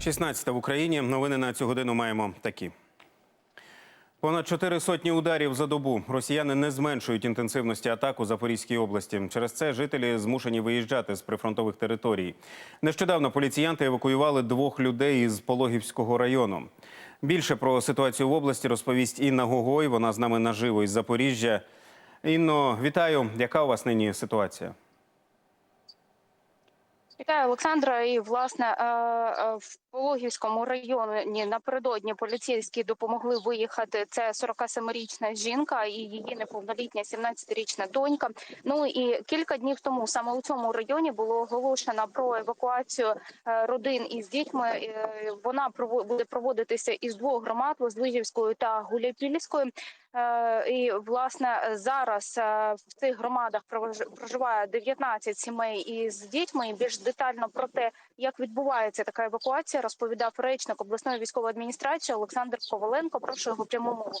16 в Україні. Новини на цю годину маємо такі. Понад чотири сотні ударів за добу. Росіяни не зменшують інтенсивності атак у Запорізькій області. Через це жителі змушені виїжджати з прифронтових територій. Нещодавно поліціянти евакуювали двох людей із Пологівського району. Більше про ситуацію в області розповість Інна Гогой. Вона з нами наживо із Запоріжжя. Інно, вітаю. Яка у вас нині ситуація? Вітаю, Олександра. І власне е, е, Пологівському районі напередодні поліцейські допомогли виїхати. Це 47-річна жінка і її неповнолітня 17-річна донька. Ну і кілька днів тому саме у цьому районі було оголошено про евакуацію е, родин із дітьми. Е, Вона буде проводитися із двох громад Воздвижівської та Гуляйпільської. Е, І власне зараз в цих громадах проживає 19 сімей із дітьми. Більш детально про те, як відбувається така евакуація, розповідав речник обласної військової адміністрації Олександр Коваленко. Прошу його пряму.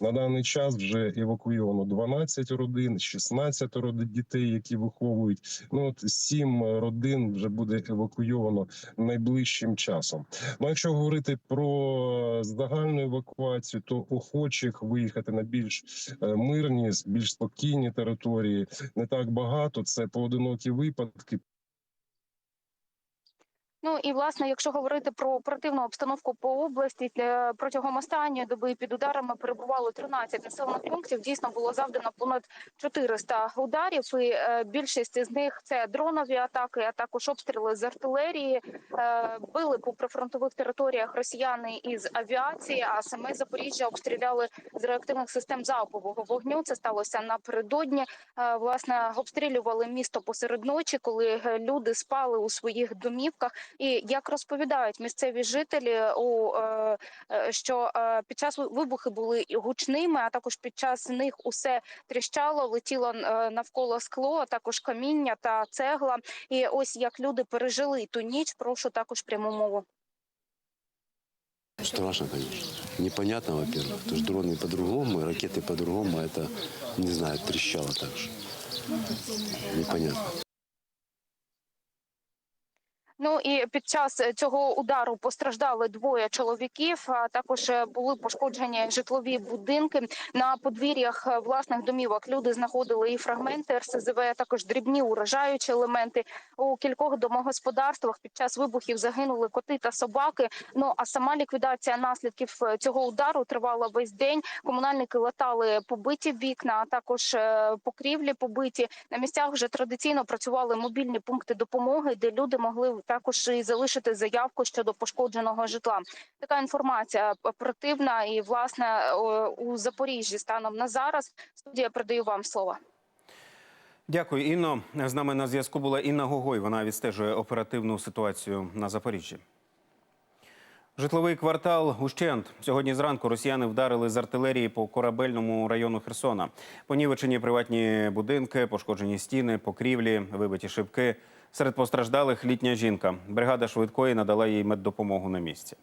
На даний час вже евакуйовано 12 родин, 16 родин дітей, які виховують. Ну от 7 родин вже буде евакуйовано найближчим часом. Ну якщо говорити про загальну евакуацію, то охочих виїхати на більш е, мирні, більш спокійні території не так багато. Це поодинокі випадки. Ну і власне, якщо говорити про оперативну обстановку по області, е, протягом останньої доби під ударами перебувало 13 населених пунктів. Дійсно було завдано понад 400 ударів. І е, більшість із них це дронові атаки, а також обстріли з артилерії. Е, Били по прифронтових територіях росіяни із авіації. А саме Запоріжжя обстріляли з реактивних систем залпового вогню. Це сталося напередодні. Власне обстрілювали місто посеред ночі, коли люди спали у своїх домівках. І як розповідають місцеві жителі, у е, е, що е, під час вибухи були і гучними, а також під час них усе тріщало, летіло е, навколо скло, а також каміння та цегла. І ось як люди пережили ту ніч. Прошу також пряму мову. Страшно, конечно. Непонятно, во-первых. Потому что дроны по-другому, и ракеты по-другому. а Это, не знаю, трещало так же. Непонятно. Ну і під час е, цього удару постраждали двоє чоловіків. А також е, були пошкоджені житлові будинки на подвір'ях е, власних домівок. Люди знаходили і фрагменти РСЗВ, а також дрібні уражаючі елементи. У кількох домогосподарствах під час вибухів загинули коти та собаки. Ну а сама ліквідація наслідків цього удару тривала весь день. Комунальники латали побиті вікна, а також покрівлі побиті. На місцях вже традиційно працювали мобільні пункти допомоги, де люди могли також і залишити заявку щодо пошкодженого житла. Така інформація оперативна і власне у Запоріжжі станом на зараз. Студія передаю вам слово. Дякую, Інно. З нами на зв'язку була Інна Гогой. Вона відстежує оперативну ситуацію на Запоріжжі. Житловий квартал Ущент. Сьогодні зранку росіяни вдарили з артилерії по корабельному району Херсона. Понівечені приватні будинки, пошкоджені стіни, покрівлі, вибиті шибки. Серед постраждалих літня жінка. Бригада швидкої надала їй меддопомогу на місці.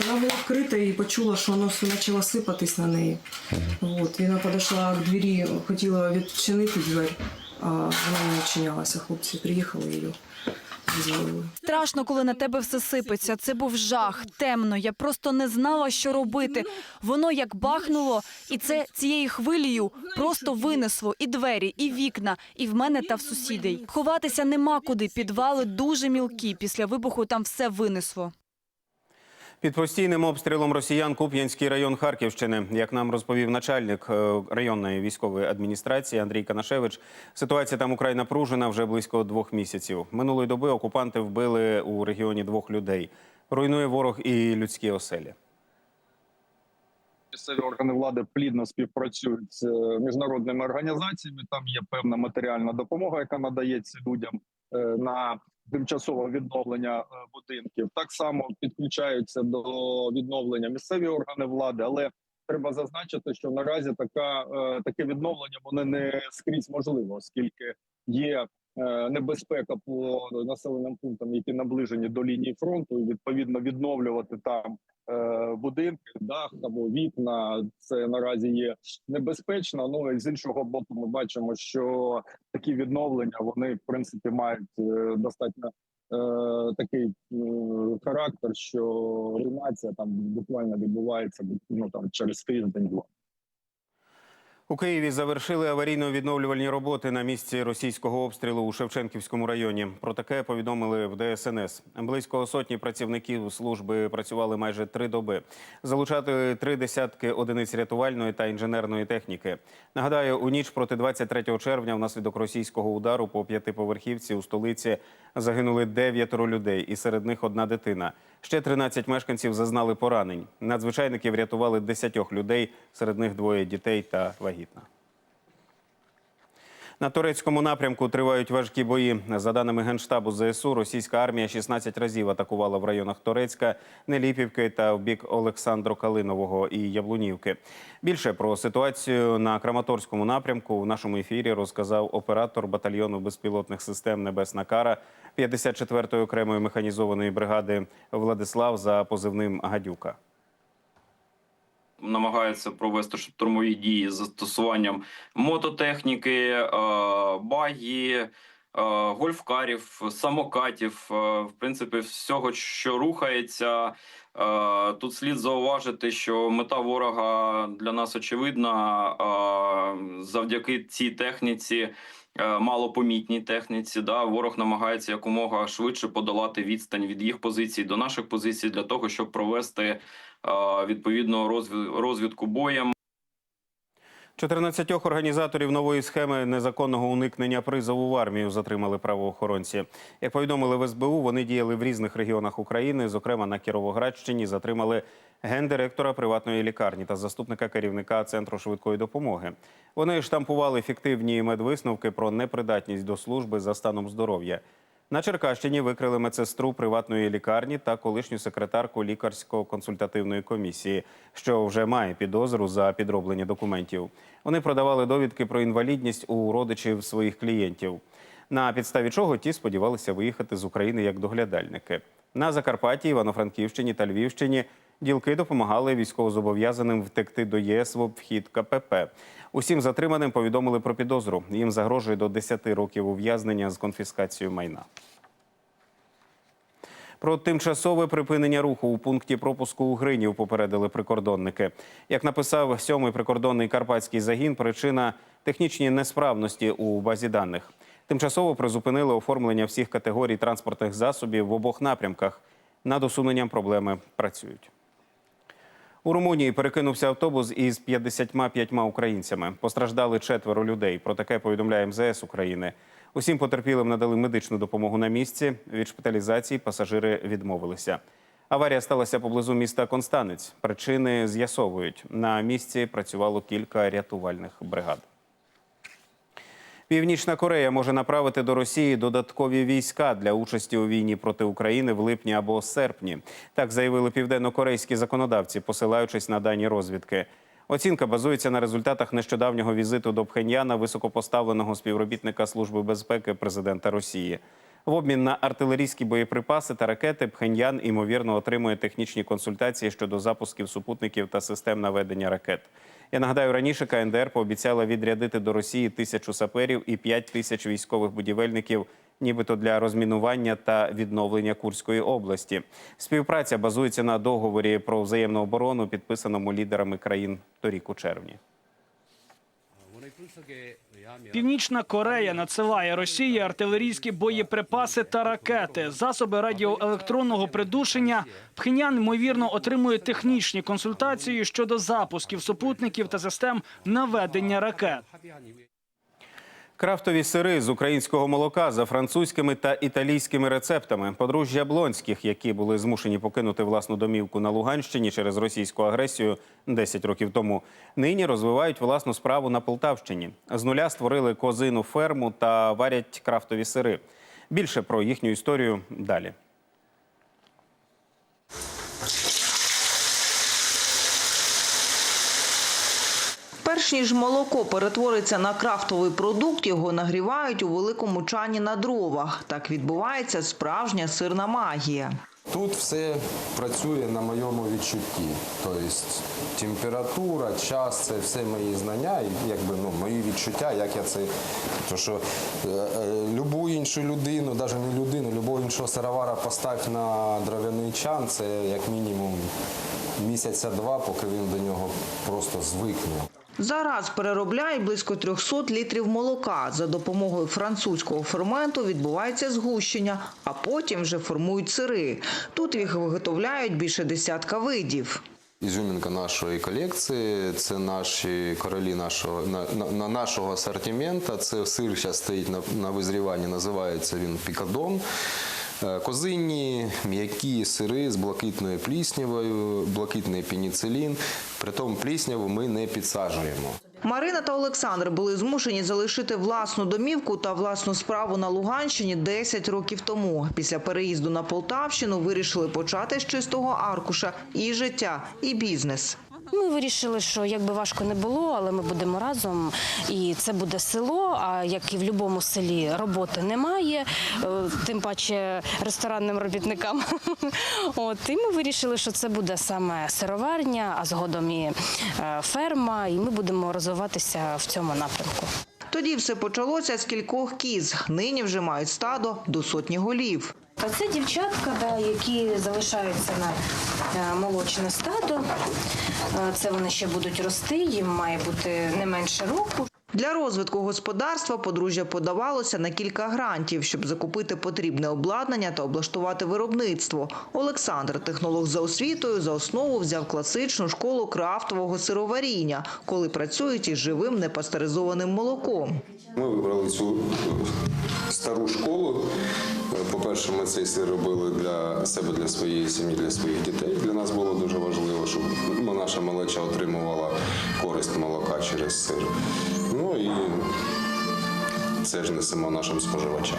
Вона була вкрита і почула, що воно все почало сипатись на неї. От, вона підійшла к двері, хотіла відчинити двері, а вона не відчинялася. Хлопці приїхали її. Страшно, коли на тебе все сипеться. Це був жах, темно. Я просто не знала, що робити. Воно як бахнуло, і це цією хвилею просто винесло і двері, і вікна, і в мене та в сусідей. Ховатися нема куди. Підвали дуже мілкі. Після вибуху там все винесло. Під постійним обстрілом росіян Куп'янський район Харківщини, як нам розповів начальник е, районної військової адміністрації Андрій Канашевич, ситуація там украй напружена вже близько двох місяців. Минулої доби окупанти вбили у регіоні двох людей. Руйнує ворог і людські оселі. місцеві органи влади плідно співпрацюють з е, міжнародними організаціями. Там є певна матеріальна допомога, яка надається людям е, на тимчасове відновлення е, будинків. Так само підключаються до відновлення місцеві органи влади, але треба зазначити, що наразі така е, таке відновлення воно не скрізь можливо, оскільки є небезпека по населеним пунктам, які наближені до лінії фронту, і відповідно відновлювати там е, будинки, дах або вікна. Це наразі є небезпечно. Ну і з іншого боку, ми бачимо, що такі відновлення вони в принципі мають е, достатньо е, такий е, характер, що руйнація там буквально відбувається ну там через тиждень-два. У Києві завершили аварійно-відновлювальні роботи на місці російського обстрілу у Шевченківському районі. Про таке повідомили в ДСНС. Близько сотні працівників служби працювали майже три доби. Залучати три десятки одиниць рятувальної та інженерної техніки. Нагадаю, у ніч проти 23 червня внаслідок російського удару по п'ятиповерхівці у столиці загинули дев'ятеро людей, і серед них одна дитина. Ще 13 мешканців зазнали поранень. Надзвичайники врятували 10 людей, серед них двоє дітей та вагітна. На турецькому напрямку тривають важкі бої. За даними генштабу ЗСУ, російська армія 16 разів атакувала в районах Торецька, Неліпівки та в бік Олександро Калинового і Яблунівки. Більше про ситуацію на Краматорському напрямку в нашому ефірі розказав оператор батальйону безпілотних систем Небесна Кара 54-ї окремої механізованої бригади Владислав за позивним Гадюка. Намагаються провести штурмові дії з застосуванням мототехніки, е, багі, е, гольфкарів, самокатів, е, в принципі, всього, що рухається. Е, Тут слід зауважити, що мета ворога для нас очевидна. Завдяки цій техніці, е, малопомітній техніці, да, ворог намагається якомога швидше подолати відстань від їх позицій до наших позицій для того, щоб провести е, відповідно розвід- розвідку боєм. 14 організаторів нової схеми незаконного уникнення призову в армію затримали правоохоронці. Як повідомили в СБУ, вони діяли в різних регіонах України. Зокрема, на Кіровоградщині затримали гендиректора приватної лікарні та заступника керівника центру швидкої допомоги. Вони штампували фіктивні медвисновки про непридатність до служби за станом здоров'я. На Черкащині викрили медсестру приватної лікарні та колишню секретарку лікарсько-консультативної комісії, що вже має підозру за підроблення документів. Вони продавали довідки про інвалідність у родичів своїх клієнтів. На підставі чого ті сподівалися виїхати з України як доглядальники. На Закарпатті, Івано-Франківщині та Львівщині ділки допомагали військовозобов'язаним втекти до ЄС в обхід КПП. Усім затриманим повідомили про підозру. Їм загрожує до 10 років ув'язнення з конфіскацією майна. Про тимчасове припинення руху у пункті пропуску у Гринів попередили прикордонники. Як написав сьомий прикордонний карпатський загін, причина технічні несправності у базі даних. Тимчасово призупинили оформлення всіх категорій транспортних засобів в обох напрямках. Над усуненням проблеми працюють. У Румунії перекинувся автобус із 55 українцями. Постраждали четверо людей. Про таке повідомляє МЗС України. Усім потерпілим надали медичну допомогу на місці. Від шпиталізації пасажири відмовилися. Аварія сталася поблизу міста Констанець. Причини з'ясовують. На місці працювало кілька рятувальних бригад. Північна Корея може направити до Росії додаткові війська для участі у війні проти України в липні або серпні. Так заявили південнокорейські законодавці, посилаючись на дані розвідки. Оцінка базується на результатах нещодавнього візиту до Пхеньяна високопоставленого співробітника Служби безпеки президента Росії. В обмін на артилерійські боєприпаси та ракети Пхеньян ймовірно отримує технічні консультації щодо запусків супутників та систем наведення ракет. Я нагадаю, раніше КНДР пообіцяла відрядити до Росії тисячу саперів і п'ять тисяч військових будівельників, нібито для розмінування та відновлення Курської області. Співпраця базується на договорі про взаємну оборону, підписаному лідерами країн торік у червні. Північна Корея надсилає Росії артилерійські боєприпаси та ракети, засоби радіоелектронного придушення. Пхенян ймовірно отримує технічні консультації щодо запусків супутників та систем наведення ракет. Крафтові сири з українського молока за французькими та італійськими рецептами. Подружжя Блонських, які були змушені покинути власну домівку на Луганщині через російську агресію 10 років тому, нині розвивають власну справу на Полтавщині. З нуля створили козину ферму та варять крафтові сири. Більше про їхню історію далі. Перш ніж молоко перетвориться на крафтовий продукт, його нагрівають у великому чані на дровах. Так відбувається справжня сирна магія. Тут все працює на моєму відчутті. Тобто температура, час це все мої знання і якби ну мої відчуття, як я це. То що е, е, любу іншу людину, навіть не людину, любого іншого сировара постав на дров'яний чан, це як мінімум місяця два, поки він до нього просто звикне. Зараз переробляють близько 300 літрів молока. За допомогою французького ферменту відбувається згущення, а потім вже формують сири. Тут їх виготовляють більше десятка видів. Ізюмінка нашої колекції, це наші королі нашого на, на, на нашого асортименту. Це сир зараз стоїть на, на визріванні, називається він пікадон. Е, Козинні, м'які сири з блакитною пліснявою, блакитний пеніцилін. Притом плісняву ми не підсаджуємо. Марина та Олександр були змушені залишити власну домівку та власну справу на Луганщині 10 років тому. Після переїзду на Полтавщину вирішили почати з чистого аркуша і життя, і бізнес. Ми вирішили, що як би важко не було, але ми будемо разом, і це буде село. А як і в будь-якому селі роботи немає, е, тим паче ресторанним робітникам. От і ми вирішили, що це буде саме сироварня, а згодом і е, ферма, і ми будемо розвиватися в цьому напрямку. Тоді все почалося з кількох кіз. Нині вже мають стадо до сотні голів. А це дівчатка, да, які залишаються на е, молочне стадо. Е, Це вони ще будуть рости, їм має бути не менше року. Для розвитку господарства подружжя подавалося на кілька грантів, щоб закупити потрібне обладнання та облаштувати виробництво. Олександр, технолог за освітою, за основу взяв класичну школу крафтового сироваріння, коли працюють із живим непастеризованим молоком. Ми вибрали цю е, стару школу. Е, По-перше, ми цей сир робили для себе, для своєї сім'ї, для своїх дітей. Для нас було дуже важливо, щоб ну, наша малеча отримувала користь молока через сир. Це ж несемо нашим споживачам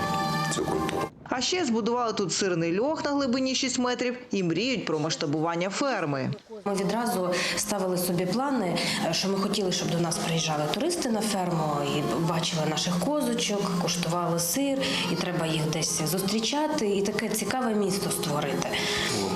цю культуру. А ще збудували тут сирний льох на глибині 6 метрів і мріють про масштабування ферми. Ми відразу ставили собі плани, що ми хотіли, щоб до нас приїжджали туристи на ферму і бачили наших козочок, куштували сир, і треба їх десь зустрічати, і таке цікаве місто створити.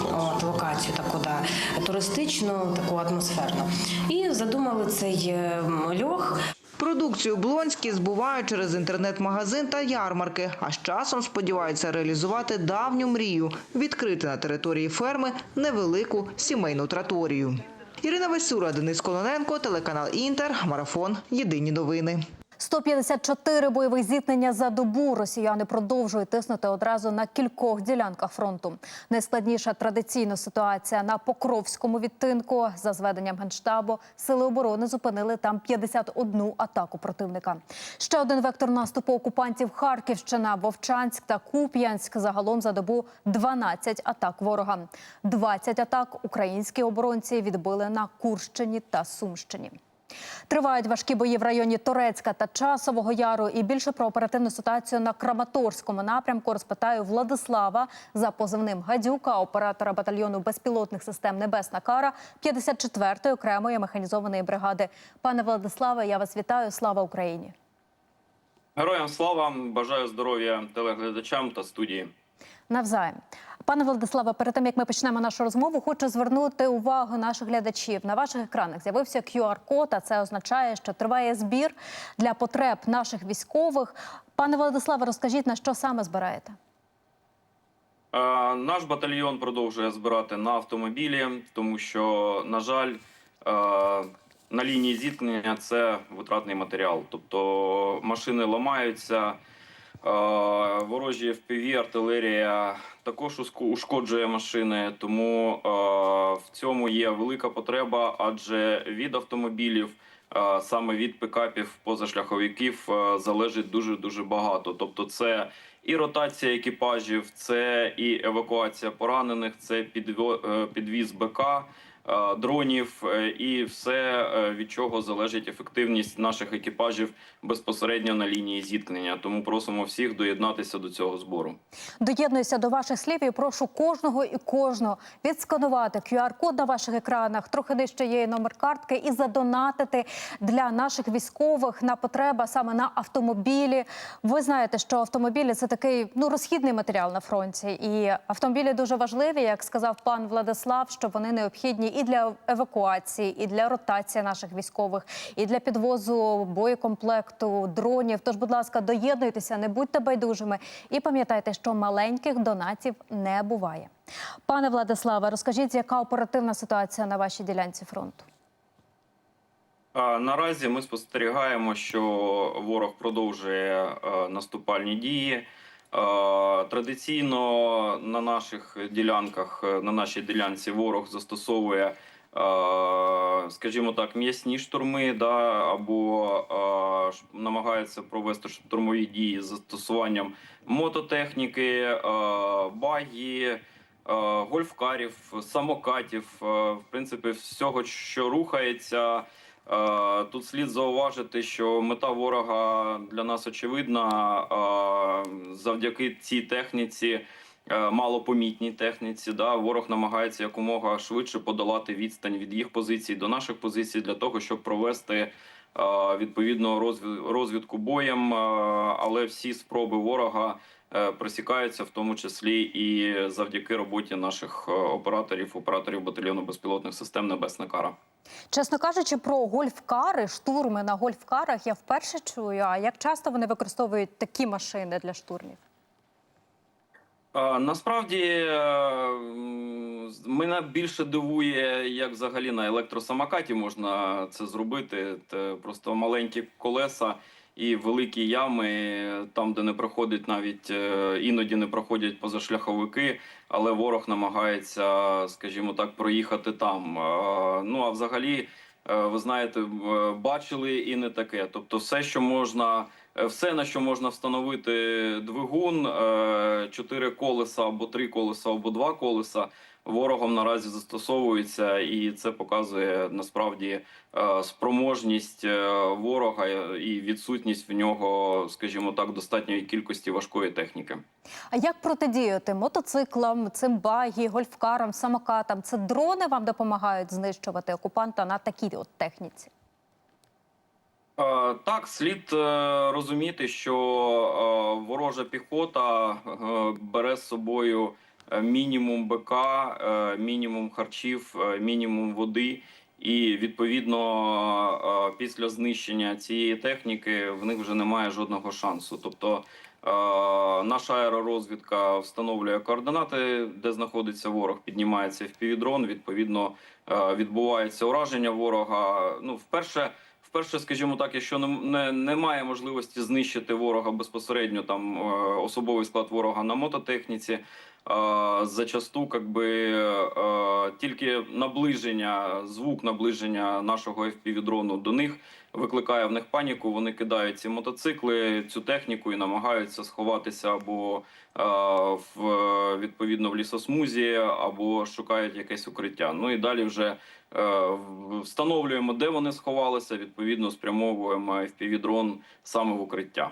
От локацію таку да, туристичну, таку атмосферну. І задумали цей е, льох. Продукцію Блонські збувають через інтернет-магазин та ярмарки, а з часом сподіваються реалізувати давню мрію – відкрити на території ферми невелику сімейну траторію. Ірина Весюра, Денис Кононенко, телеканал Інтер, Марафон. Єдині новини. 154 бойових зіткнення за добу росіяни продовжують тиснути одразу на кількох ділянках фронту. Найскладніша традиційна ситуація на Покровському відтинку. За зведенням генштабу сили оборони зупинили там 51 атаку противника. Ще один вектор наступу окупантів Харківщина, Вовчанськ та Куп'янськ. Загалом за добу 12 атак ворога. 20 атак українські оборонці відбили на Курщині та Сумщині. Тривають важкі бої в районі Торецька та Часового Яру. І більше про оперативну ситуацію на Краматорському напрямку розпитаю Владислава за позивним Гадюка, оператора батальйону безпілотних систем Небесна Кара 54-ї окремої механізованої бригади. Пане Владиславе, я вас вітаю. Слава Україні! Героям слава, бажаю здоров'я телеглядачам та студії. Навзаєм. Пане Владиславе, перед тим як ми почнемо нашу розмову, хочу звернути увагу наших глядачів. На ваших екранах з'явився QR-код, а це означає, що триває збір для потреб наших військових. Пане Владиславе, розкажіть, на що саме збираєте? Е, Наш батальйон продовжує збирати на автомобілі, тому що, на жаль, е, на лінії зіткнення це витратний матеріал. Тобто машини ламаються, е, ворожі FPV, артилерія також ушкоджує машини. Тому е, в цьому є велика потреба, адже від автомобілів. е, Саме від пікапів позашляховиків е, залежить дуже дуже багато. Тобто, це і ротація екіпажів, це і евакуація поранених, це е, підвіз БК, дронів е, і все, е, від чого залежить ефективність наших екіпажів безпосередньо на лінії зіткнення. Тому просимо всіх доєднатися до цього збору. Доєднуюся до ваших слів і прошу кожного і кожного відсканувати QR-код на ваших екранах, трохи нижче є номер картки, і задонатити для наших військових на потреба саме на автомобілі. Ви знаєте, що автомобілі це такий ну розхідний матеріал на фронті, і автомобілі дуже важливі, як сказав пан Владислав, що вони необхідні і для евакуації, і для ротації наших військових, і для підвозу боєкомплекту, дронів. Тож, будь ласка, доєднуйтеся, не будьте байдужими і пам'ятайте, що маленьких донатів не буває. Пане Владиславе, розкажіть, яка оперативна ситуація на вашій ділянці фронту? Наразі ми спостерігаємо, що ворог продовжує е, наступальні дії. Е, Традиційно на наших ділянках, е, на нашій ділянці, ворог застосовує, е, скажімо так, м'ясні штурми, да, або намагається провести штурмові дії з застосуванням мототехніки, багі. Гольфкарів, самокатів, в принципі, всього, що рухається. Е, Тут слід зауважити, що мета ворога для нас очевидна. Е, Завдяки цій техніці, е, малопомітній техніці, да, ворог намагається якомога швидше подолати відстань від їх позицій до наших позицій для того, щоб провести відповідно розвідку боєм. Але всі спроби ворога просікаються, в тому числі і завдяки роботі наших операторів, операторів батальйону безпілотних систем Небесна Кара. Чесно кажучи, про гольфкари, штурми на гольфкарах я вперше чую. А як часто вони використовують такі машини для штурмів? Насправді е, мене більше дивує, як взагалі на електросамокаті можна це зробити. Це просто маленькі колеса і великі ями, там, де не проходить навіть е, іноді не проходять позашляховики, але ворог намагається, скажімо так, проїхати там. Е, Ну а взагалі, е, ви знаєте, бачили і не таке. Тобто, все, що можна. Все, на що можна встановити двигун, чотири колеса або три колеса, або два колеса, ворогом наразі застосовується, і це показує насправді е, спроможність е, ворога і відсутність в нього, скажімо так, достатньої кількості важкої техніки. А як протидіяти мотоциклам, цим багі, гольфкарам, самокатам? Це дрони вам допомагають знищувати окупанта на такій от техніці? Е, Так, слід е, розуміти, що е, ворожа піхота е, бере з собою е, мінімум БК, е, мінімум харчів, е, мінімум води. І відповідно е, після знищення цієї техніки в них вже немає жодного шансу. Тобто е, наша аеророзвідка встановлює координати, де знаходиться ворог, піднімається впівдрон. Відповідно е, відбувається ураження ворога. Ну, вперше. Вперше, скажімо так, якщо не, не, немає можливості знищити ворога безпосередньо, там е, особовий склад ворога на мототехніці, е, зачасту как би, е, тільки наближення, звук наближення нашого FPV-дрону до них викликає в них паніку. Вони кидають ці мотоцикли, цю техніку і намагаються сховатися або е, в е, відповідно в лісосмузі, або шукають якесь укриття. Ну і далі вже е, встановлюємо, де вони сховалися. Відповідно, спрямовуємо FPV-дрон саме в укриття.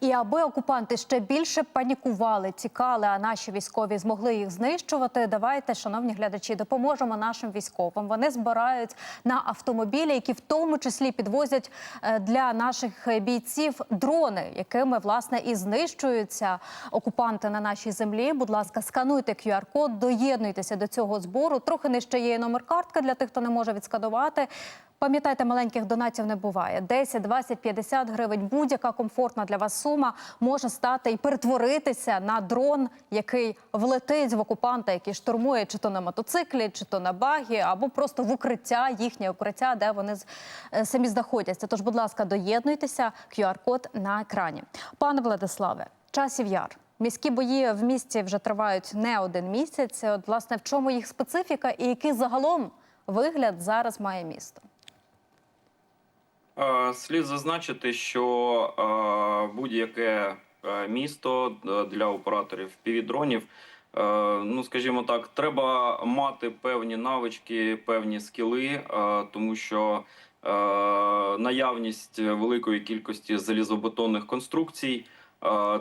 І аби окупанти ще більше панікували, тікали, а наші військові змогли їх знищувати. Давайте, шановні глядачі, допоможемо нашим військовим. Вони збирають на автомобілі, які в тому числі підвозять е, для наших бійців дрони, якими власне і знищуються окупанти на нашій землі. Будь ласка, скануйте QR-код, доєднуйтеся до цього збору. Трохи нижче є номер картки для тих, хто не може відсканувати. Пам'ятайте, маленьких донатів не буває. 10, 20, 50 гривень, будь-яка комфортна для вас сума може стати і перетворитися на дрон, який влетить в окупанта, який штурмує чи то на мотоциклі, чи то на багі, або просто в укриття, їхнє укриття, де вони е, самі знаходяться. Тож, будь ласка, доєднуйтеся. QR-код на екрані. Пане Владиславе, часів яр. Міські бої в місті вже тривають не один місяць. От, власне, в чому їх специфіка і який загалом вигляд зараз має місто? Е, Слід зазначити, що е, будь-яке е, місто для операторів півдронів ну, скажімо так, треба мати певні навички, певні скіли, тому що наявність великої кількості залізобетонних конструкцій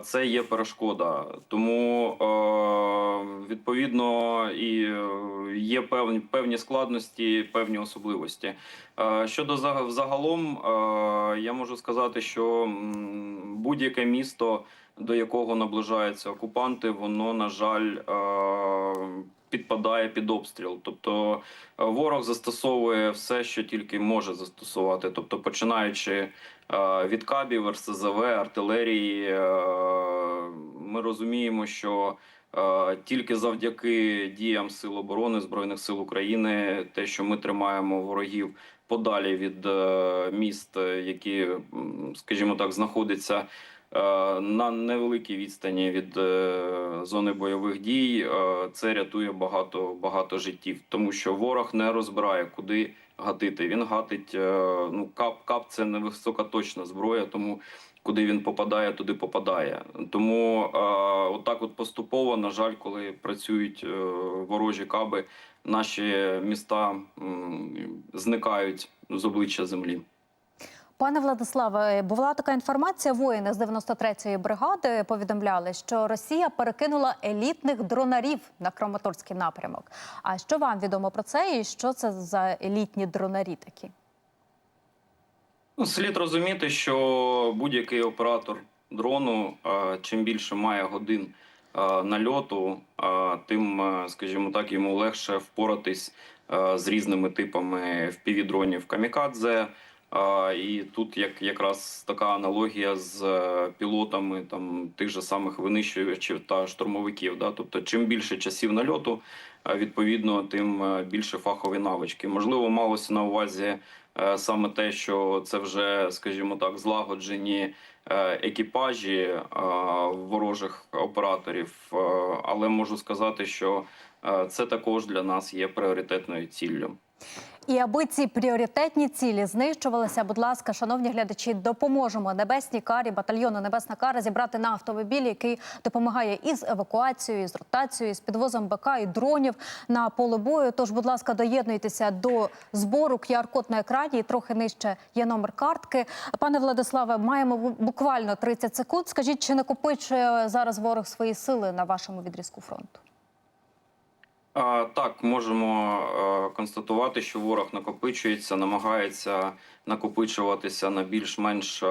це є перешкода. Тому е, відповідно і е, є певні певні складності, певні особливості. Е, Щодо загалом, е, я можу сказати, що будь-яке місто, до якого наближаються окупанти, воно на жаль е, підпадає під обстріл. Тобто е, ворог застосовує все, що тільки може застосувати. Тобто, починаючи е, від кабів, РСЗВ, артилерії, е, ми розуміємо, що Тільки завдяки діям Сил оборони Збройних сил України, те, що ми тримаємо ворогів подалі від міст, які, скажімо так, знаходяться на невеликій відстані від е, зони бойових дій, е, це рятує багато багато життів, тому що ворог не розбирає, куди гатити. Він гатить е, ну кап, кап це не високоточна зброя, тому куди він попадає, туди попадає. Тому е, отак, от поступово, на жаль, коли працюють е, ворожі каби, наші міста зникають з обличчя землі. Пане Владиславе, була така інформація. Воїни з 93-ї бригади повідомляли, що Росія перекинула елітних дронарів на Краматорський напрямок. А що вам відомо про це, і що це за елітні дронарі такі? Ну, слід розуміти, що будь-який оператор дрону, чим більше має годин нальоту, тим, скажімо так, йому легше впоратись з різними типами FPV-дронів камікадзе. І тут як якраз така аналогія з е, пілотами там тих же самих винищувачів та штурмовиків. Да? Тобто, чим більше часів нальоту, е, відповідно, тим е, більше фахові навички. Можливо, малося на увазі саме те, що це вже, скажімо так, злагоджені екіпажі ворожих операторів. Але можу сказати, що це також для нас є пріоритетною ціллю. І аби ці пріоритетні цілі знищувалися, будь ласка, шановні глядачі, допоможемо небесній карі, батальйону Небесна кара зібрати на автомобіль, який допомагає із евакуацією, з ротацією, з підвозом БК і дронів на поле бою. Тож, будь ласка, доєднуйтеся до збору QR-код на екрані. І трохи нижче є номер картки. Пане Владиславе, маємо буквально 30 секунд. Скажіть, чи накопичує зараз ворог свої сили на вашому відрізку фронту? Так, можемо е, констатувати, що ворог накопичується, намагається накопичуватися на більш-менш е,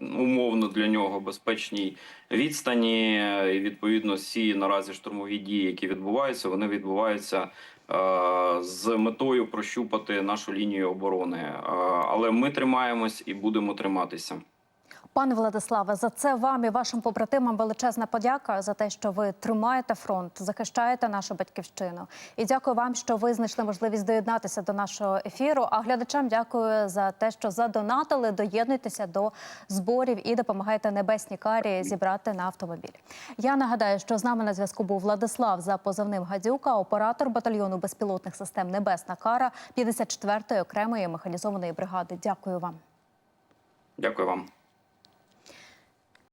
умовно для нього безпечній відстані. І відповідно всі наразі штурмові дії, які відбуваються, вони відбуваються е, з метою прощупати нашу лінію оборони. Але ми тримаємось і будемо триматися. Пане Владиславе, за це вам і вашим побратимам величезна подяка за те, що ви тримаєте фронт, захищаєте нашу батьківщину. І дякую вам, що ви знайшли можливість доєднатися до нашого ефіру. А глядачам дякую за те, що задонатили. Доєднуйтеся до зборів і допомагайте небесній карі зібрати на автомобіль. Я нагадаю, що з нами на зв'язку був Владислав за позивним Гадюка, оператор батальйону безпілотних систем Небесна Кара 54-ї окремої механізованої бригади. Дякую вам. Дякую вам.